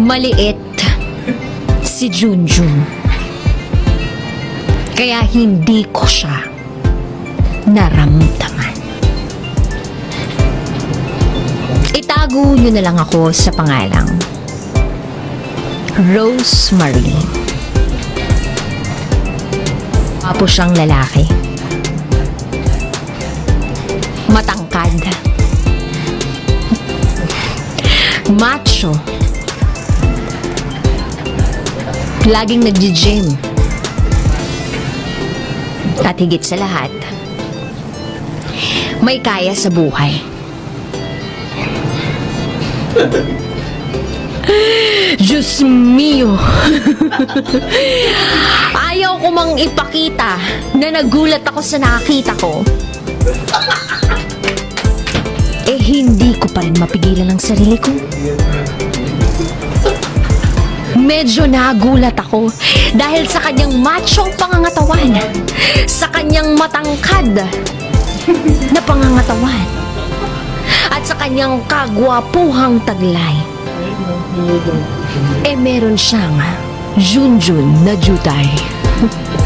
Maliit si Junjun. Kaya hindi ko siya naramdaman. Itago niyo na lang ako sa pangalang Rosemary. Apo siyang lalaki. Matangkad. Macho. Laging nagji-gym. At higit sa lahat, may kaya sa buhay. Diyos mio! Ayaw ko mang ipakita na nagulat ako sa nakita ko. Eh hindi ko pa rin mapigilan ang sarili ko. Medyo nagulat ako dahil sa kanyang machong pangangatawan, sa kanyang matangkad na pangangatawan, at sa kanyang kagwapuhang taglay. Eh meron siyang Junjun na jutay.